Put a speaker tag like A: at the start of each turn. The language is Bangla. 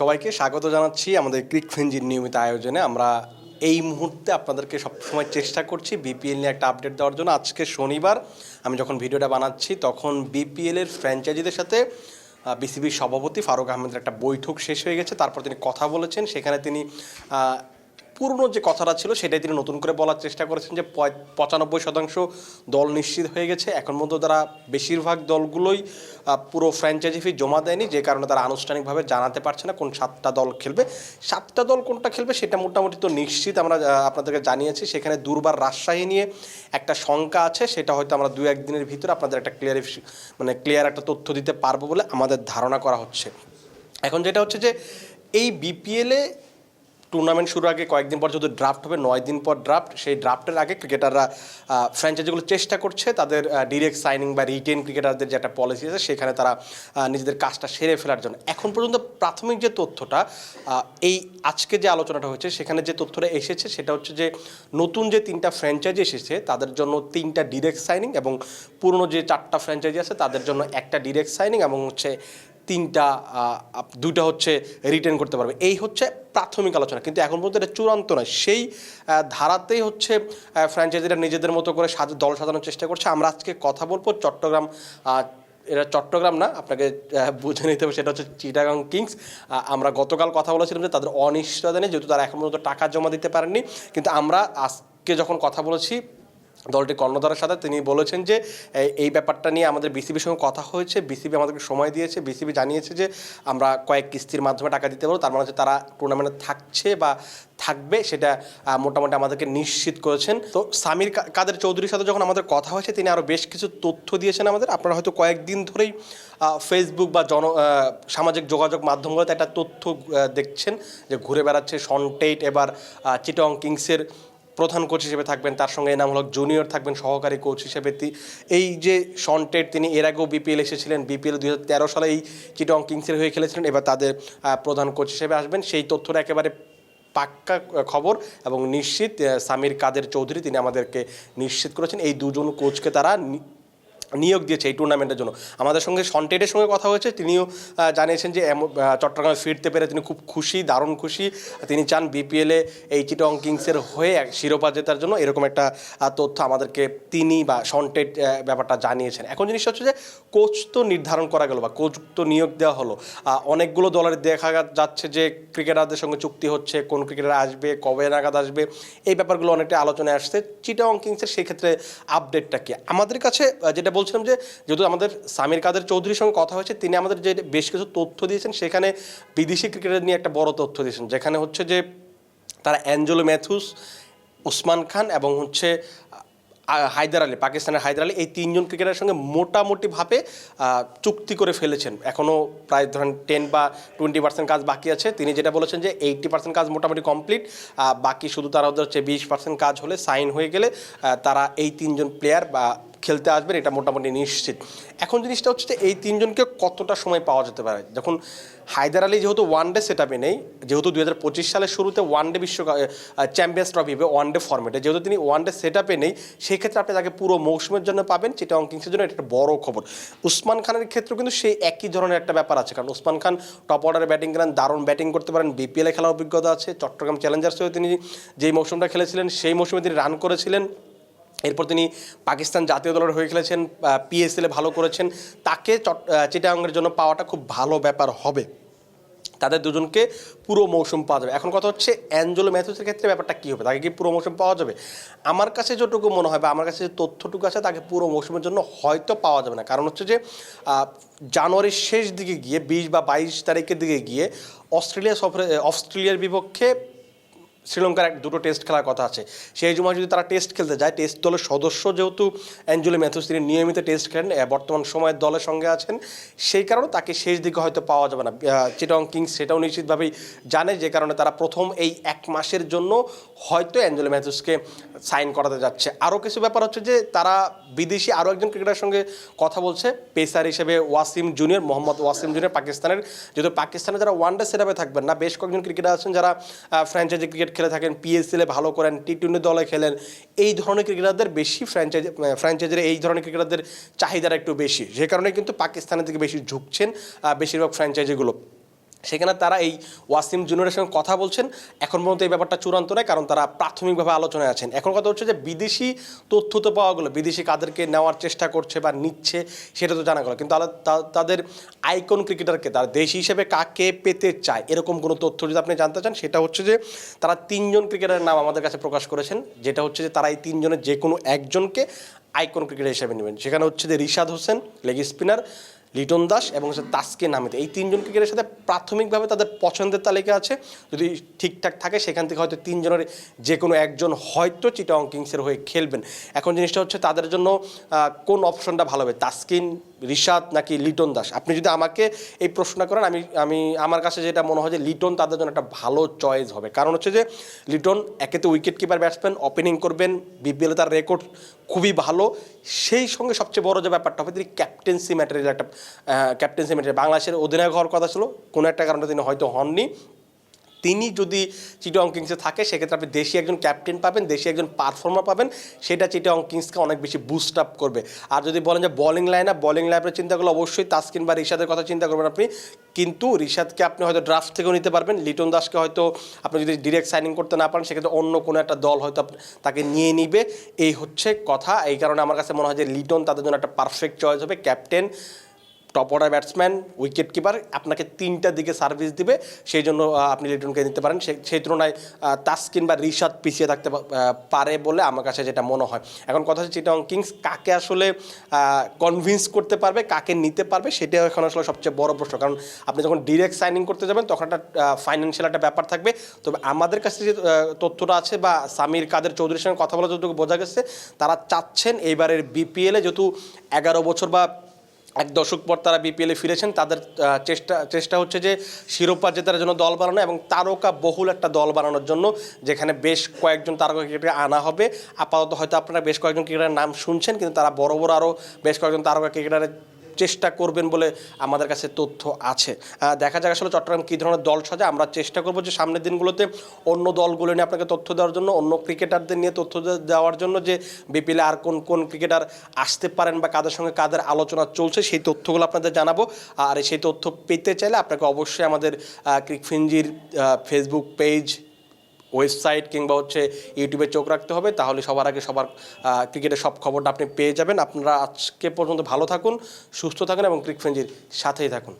A: সবাইকে স্বাগত জানাচ্ছি আমাদের ক্রিক ফেঞ্জির নিয়মিত আয়োজনে। আমরা এই মুহূর্তে আপনাদেরকে সবসময় চেষ্টা করছি বিপিএল নিয়ে একটা আপডেট দেওয়ার জন্য। আজকে শনিবার, আমি যখন ভিডিওটা বানাচ্ছি, তখন বিপিএলের ফ্র্যাঞ্চাইজিদের সাথে বিসিবির সভাপতি ফারুক আহমেদের একটা বৈঠক শেষ হয়ে গেছে। তারপর তিনি কথা বলেছেন। সেখানে তিনি পুরনো যে কথাটা ছিল সেটাই তিনি নতুন করে বলার চেষ্টা করেছেন যে পঁচানব্বই শতাংশ দল নিশ্চিত হয়ে গেছে। এখন মধ্যে তারা বেশিরভাগ দলগুলোই পুরো ফ্র্যাঞ্চাইজি ফি জমা দেয়নি, যে কারণে তারা আনুষ্ঠানিকভাবে জানাতে পারছে না কোন সাতটা দল খেলবে। সাতটা দল কোনটা খেলবে সেটা মোটামুটি তো নিশ্চিত আমরা আপনাদেরকে জানিয়েছি। সেখানে দুর্বার রাজশাহী নিয়ে একটা শঙ্কা আছে, সেটা হয়তো আমরা দু একদিনের ভিতরে আপনাদের একটা ক্লিয়ার মানে ক্লিয়ার একটা তথ্য দিতে পারব বলে আমাদের ধারণা করা হচ্ছে। এখন যেটা হচ্ছে যে এই বিপিএলে টুর্নামেন্ট শুরুর আগে কয়েকদিন পর যদি ড্রাফট হবে, নয় দিন পর ড্রাফট সেই ড্রাফটের আগে ক্রিকেটাররা ফ্র্যাঞ্চাইজিগুলো চেষ্টা করছে তাদের ডিরেক্ট সাইনিং বা রিটেন ক্রিকেটারদের যে একটা পলিসি আছে, সেখানে তারা নিজেদের কাজটা সেরে ফেলার জন্য। এখন পর্যন্ত প্রাথমিক যে তথ্যটা এই আজকে যে আলোচনাটা হয়েছে, সেখানে যে তথ্যটা এসেছে, সেটা হচ্ছে যে নতুন যে তিনটা ফ্র্যাঞ্চাইজি এসেছে, তাদের জন্য তিনটা ডিরেক্ট সাইনিং এবং পুরনো যে চারটা ফ্র্যাঞ্চাইজি আছে, তাদের জন্য একটা ডিরেক্ট সাইনিং এবং হচ্ছে তিনটা দুইটা হচ্ছে রিটার্ন করতে পারবে। এই হচ্ছে প্রাথমিক আলোচনা। কিন্তু এখন পর্যন্ত এটা চূড়ান্ত নয়। সেই ধারাতেই হচ্ছে ফ্র্যাঞ্চাইজিরা নিজেদের মতো করে দল সাজানোর চেষ্টা করছে। আমরা আজকে কথা বলব চট্টগ্রাম এটা চট্টগ্রাম না, আপনাকে বুঝে নিতে হবে, সেটা হচ্ছে চিটাগাং কিংস আমরা গতকাল কথা বলেছিলাম যে তাদের অনিশ্চয়তা নেই, যেহেতু তারা এখন পর্যন্ত টাকা জমা দিতে পারেননি। কিন্তু আমরা আজকে যখন কথা বলেছি দলটির কর্ণধারের সাথে তিনি বলেছেন যে, এই- ব্যাপারটা নিয়ে আমাদের বিসিবির সঙ্গে কথা হয়েছে, বিসিবি আমাদেরকে সময় দিয়েছে, বিসিবি জানিয়েছে যে, আমরা কয়েক কিস্তির মাধ্যমে টাকা দিতে পারব, তার মানে হচ্ছে তারা টুর্নামেন্টে থাকছে বা থাকবে, সেটা মোটামুটি আমাদেরকে নিশ্চিত করেছেন। তো সামির কাদের চৌধুরীর সাথে যখন আমাদের কথা হয়েছে, তিনি আরও বেশ কিছু তথ্য দিয়েছেন আমাদের। আপনারা হয়তো কয়েকদিন ধরেই ফেসবুক বা জন সামাজিক যোগাযোগ মাধ্যমগুলোতে একটা তথ্য দেখছেন যে, ঘুরে বেড়াচ্ছে সনটেইট এবার চিটং কিংসের প্রধান কোচ হিসেবে থাকবেন, তার সঙ্গে এনাম হলক জুনিয়র থাকবেন, সহকারী কোচ হিসেবে এই যে সন্টেট তিনি এর আগেও বিপিএল এসেছিলেন বিপিএল দুই তেরো সালে এই চিটং কিংসের হয়ে খেলেছিলেন, এবার তাদের প্রধান কোচ হিসেবে আসবেন। সেই তথ্যটা একেবারে পাক্কা খবর এবং নিশ্চিত সামির কাদের চৌধুরী তিনি আমাদেরকে নিশ্চিত করেছেন। এই দুজন কোচকে তারা নিয়োগ দিয়েছে এই টুর্নামেন্টের জন্য। আমাদের সঙ্গে সন্টেটের সঙ্গে কথা হয়েছে, তিনিও জানিয়েছেন যে চট্টগ্রামে ফিরতে পেরে তিনি খুব খুশি, দারুণ খুশি। তিনি চান বিপিএলে এই চিটং কিংসের হয়ে এক শিরোপা জেতার জন্য। এরকম একটা তথ্য আমাদেরকে তিনি বা সন্টেট ব্যাপারটা জানিয়েছেন। এখন জিনিসটা হচ্ছে যে কোচ তো নির্ধারণ করা গেল বা কোচ তো নিয়োগ দেওয়া হলো। অনেকগুলো দলের দেখা যাচ্ছে যে ক্রিকেটারদের সঙ্গে চুক্তি হচ্ছে, কোন ক্রিকেটার আসবে, কবে নাগাদ আসবে। এই ব্যাপারগুলো অনেকটা আলোচনায় আসছে। চিটাং কিংসের সেক্ষেত্রে আপডেটটা কি? আমাদের কাছে যেটা বলছিলাম যে, যেহেতু আমাদের সামির কাদের চৌধুরীর সঙ্গে কথা হয়েছে, তিনি আমাদের যে বেশ কিছু তথ্য দিয়েছেন, সেখানে বিদেশি ক্রিকেটার নিয়ে একটা বড় তথ্য দিয়েছেন, যেখানে হচ্ছে যে, তারা অ্যাঞ্জেলো ম্যাথুস, উসমান খান এবং হচ্ছে হায়দার আলী, পাকিস্তানের হায়দার আলী, এই তিনজন ক্রিকেটারের সঙ্গে মোটামুটিভাবে চুক্তি করে ফেলেছেন। এখনও প্রায় ধরেন টেন বা টোয়েন্টি পার্সেন্ট কাজ বাকি আছে। তিনি যেটা বলেছেন যে এইটটি পার্সেন্ট কাজ মোটামুটি কমপ্লিট বাকি শুধু তারা হচ্ছে বিশ পার্সেন্ট কাজ হলে সাইন হয়ে গেলে তারা এই তিনজন প্লেয়ার বা খেলতে আসবেন, এটা মোটামুটি নিশ্চিত। এখন জিনিসটা হচ্ছে যে এই তিনজনকে কতটা সময় পাওয়া যেতে পারে? যখন হায়দার আলী যেহেতু ওয়ান ডে সেট আপে নেই, যেহেতু দু হাজার পঁচিশ সালের শুরুতে ওয়ান ডে বিশ্বকাপ চ্যাম্পিয়ন্স ট্রফি হবে ওয়ান ডে ফর্মেটে যেহেতু তিনি ওয়ান ডে সেট আপে নেই সেই ক্ষেত্রে আপনি তাকে পুরো মৌসুমের জন্য পাবেন, চিটাং কিংসের জন্য এটা একটা বড় খবর। উসমান খানের ক্ষেত্রেও কিন্তু সেই একই ধরনের একটা ব্যাপার আছে, কারণ উসমান খান টপ অর্ডারে ব্যাটিং করেন, দারুণ ব্যাটিং করতে পারেন বিপিএলে খেলার অভিজ্ঞতা আছে, চট্টগ্রাম চ্যালেঞ্জার্সেও তিনি যেই মৌসুমটা খেলেছিলেন, সেই মৌসুমে তিনি রান করেছিলেন। এরপর তিনি পাকিস্তান জাতীয় দলের হয়ে খেলেছেন পিএসএলে ভালো করেছেন। তাকে চট- আহ, জন্য পাওয়াটা খুব ভালো ব্যাপার হবে। তাদের দুজনকে পুরো মৌসুম পাওয়া যাবে। এখন কথা হচ্ছে অ্যাঞ্জেলো ম্যাথুসের ক্ষেত্রে ব্যাপারটা কী হবে? তাকে কি পুরো মৌসুম পাওয়া যাবে? আমার কাছে যতটুকু মনে হয় বা আমার কাছে যে তথ্যটুকু আছে তাকে পুরো মৌসুমের জন্য হয়তো পাওয়া যাবে না। কারণ হচ্ছে যে জানুয়ারির শেষ দিকে গিয়ে বিশ বা বাইশ তারিখের দিকে গিয়ে অস্ট্রেলিয়া সফরে অস্ট্রেলিয়ার বিপক্ষে শ্রীলঙ্কার এক দুটো টেস্ট খেলার কথা আছে। সেই সময় যদি তারা টেস্ট খেলতে যায় টেস্ট দলের সদস্য যেহেতু অ্যাঞ্জেলো ম্যাথুস তিনি নিয়মিত টেস্ট খেলেন বর্তমান সময়ের দলের সঙ্গে আছেন। সেই কারণে তাকে শেষ দিকে হয়তো পাওয়া যাবে না। চিটং কিংস সেটাও নিশ্চিতভাবেই জানে, যে কারণে তারা প্রথম এই এক মাসের জন্য হয়তো অ্যাঞ্জেলো ম্যাথুসকে সাইন করাতে যাচ্ছে। আরও কিছু ব্যাপার হচ্ছে যে, তারা বিদেশি আরও একজন ক্রিকেটারের সঙ্গে কথা বলছে, পেসার হিসেবে ওয়াসিম জুনিয়র, মোহাম্মদ ওয়াসিম জুনিয়র পাকিস্তানের। যেহেতু পাকিস্তানে যারা ওয়ান ডে সেটাপে থাকবেন না, বেশ কয়েকজন ক্রিকেটার আছেন যারা ফ্র্যাঞ্চাইজি ক্রিকেট খেলে থাকেন পিএসএলে ভালো করেন টি টোয়েন্টি দলে খেলেন, এই ধরনের ক্রিকেটারদের বেশি ফ্র্যাঞ্চাইজ ফ্র্যাঞ্চাইজের এই ধরনের ক্রিকেটারদের চাহিদাটা একটু বেশি। যে কারণে কিন্তু পাকিস্তানের দিকে বেশি ঝুঁকছেন বেশিরভাগ ফ্র্যাঞ্চাইজিগুলো সেখানে তারা এই ওয়াসিম জুনিয়রের সঙ্গে কথা বলছেন। এখন পর্যন্ত এই ব্যাপারটা চূড়ান্ত নয়, কারণ তারা প্রাথমিকভাবে আলোচনায় আছেন। এখন কথা হচ্ছে যে বিদেশি তথ্য তো পাওয়া গেলো, বিদেশি কাদেরকে নেওয়ার চেষ্টা করছে বা নিচ্ছে, সেটা তো জানা গেলো। কিন্তু তাদের আইকন ক্রিকেটারকে, তারা দেশ হিসেবে কাকে পেতে চায়, এরকম কোনো তথ্য যদি আপনি জানতে চান, সেটা হচ্ছে যে তারা তিনজন ক্রিকেটারের নাম আমাদের কাছে প্রকাশ করেছেন, যেটা হচ্ছে যে তারা এই তিনজনের যে কোনো একজনকে আইকন ক্রিকেটার হিসেবে নেবেন। সেখানে হচ্ছে যে রিশাদ হোসেন, লেগ স্পিনার লিটন দাস এবং হচ্ছে তাসকে নামিতে এই তিনজন ক্রিকেটের সাথে প্রাথমিকভাবে তাদের পছন্দের তালিকা আছে। যদি ঠিকঠাক থাকে, সেখান থেকে হয়তো তিনজনের যে কোনো একজন হয়তো চিটাং কিংসের হয়ে খেলবেন। এখন জিনিসটা হচ্ছে তাদের জন্য কোন অপশনটা ভালো হবে? তাসকিন, রিশাদ নাকি লিটন দাস? আপনি যদি আমাকে এই প্রশ্নটা করেন, আমি আমি, আমার কাছে যেটা মনে হয় যে লিটন তাদের জন্য একটা ভালো চয়েস হবে। কারণ হচ্ছে যে লিটন একেতে উইকেট কিপার ব্যাটসম্যান ওপেনিং করবেন বিপিএলে তার রেকর্ড খুবই ভালো। সেই সঙ্গে সবচেয়ে বড় যে ব্যাপারটা হবে, তিনি ক্যাপ্টেন্সি ম্যাটারের একটা ক্যাপ্টেন্সি ম্যাটার বাংলাদেশের অধিনায়ক হওয়ার কথা ছিল, কোনো একটা কারণে তিনি হয়তো হননি। তিনি যদি চিটং কিংসে থাকে, সেক্ষেত্রে আপনি দেশি একজন ক্যাপ্টেন পাবেন, দেশি একজন পারফর্মার পাবেন, সেটা চিটং কিংসকে অনেক বেশি বুস্ট আপ করবে। আর যদি বলেন যে বলিং লাইন আপ বলিং লাইনের চিন্তা করলে অবশ্যই তাসকিন বা রিশাদের কথা চিন্তা করবেন আপনি। কিন্তু রিশাদকে আপনি হয়তো ড্রাফট থেকেও নিতে পারবেন, লিটন দাসকে হয়তো আপনি যদি ডিরেক্ট সাইনিং করতে না পারেন, সেক্ষেত্রে অন্য কোনো একটা দল হয়তো তাকে নিয়ে নিবে। এই হচ্ছে কথা। এই কারণে আমার কাছে মনে হয় যে লিটন তাদের জন্য একটা পারফেক্ট চয়েস হবে। Captain top order batsman wicket keeper আপনাকে তিনটা দিকে সার্ভিস দিবে। সেই জন্য আপনি লিটনকে নিতে পারেন। সেই তুলনায় তাসকিন বা রিশাদ পিছিয়ে থাকতে পারে বলে আমার কাছে যেটা মনে হয়। এখন কথা হচ্ছে চিটং কিংস কাকে আসলে কনভিন্স করতে পারবে, কাকে নিতে পারবে সেটা এখন আসলে সবচেয়ে বড় প্রশ্ন। কারণ আপনি যখন ডিরেক্ট সাইনিং করতে যাবেন, তখন একটা ফাইন্যান্সিয়াল একটা ব্যাপার থাকবে। তবে আমাদের কাছে যে তথ্যটা আছে বা সামির কাদের চৌধুরীর সঙ্গে কথা বলা যতটুকু বোঝা গেছে, তারা চাচ্ছেন এইবারের বিপিএলে যেহেতু এগারো বছর বা এক দশক পর তারা বিপিএলে ফিরেছেন, তাদের চেষ্টা চেষ্টা হচ্ছে যে শিরোপা জেতার জন্য দল বানানো এবং তারকা বহুল একটা দল বানানোর জন্য, যেখানে বেশ কয়েকজন তারকা ক্রিকেটার আনা হবে। আপাতত হয়তো আপনারা বেশ কয়েকজন ক্রিকেটারের নাম শুনছেন, কিন্তু তারা বড় বড় আরও বেশ কয়েকজন তারকা ক্রিকেটারের চেষ্টা করবেন বলে আমাদের কাছে তথ্য আছে। দেখা যাক আসলে চট্টগ্রাম কী ধরনের দল সাজে। আমরা চেষ্টা করব যে সামনের দিনগুলোতে অন্য দলগুলো নিয়ে আপনাকে তথ্য দেওয়ার জন্য, অন্য ক্রিকেটারদের নিয়ে তথ্য দেওয়ার জন্য যে বিপিএলে আর কোন কোন ক্রিকেটার আসতে পারেন বা কাদের সঙ্গে কাদের আলোচনা চলছে, সেই তথ্যগুলো আপনাদের জানাব। আর সেই তথ্য পেতে চাইলে আপনাকে অবশ্যই আমাদের ক্রিকফিঞ্জির ফেসবুক পেজ ওয়েবসাইট কিংবা হচ্ছে ইউটিউবে চোখ রাখতে হবে, তাহলে সবার আগে সবার ক্রিকেটের সব খবরটা আপনি পেয়ে যাবেন। আপনারা আজকে পর্যন্ত ভালো থাকুন, সুস্থ থাকুন এবং ক্রিকফেঞ্জির সাথেই থাকুন।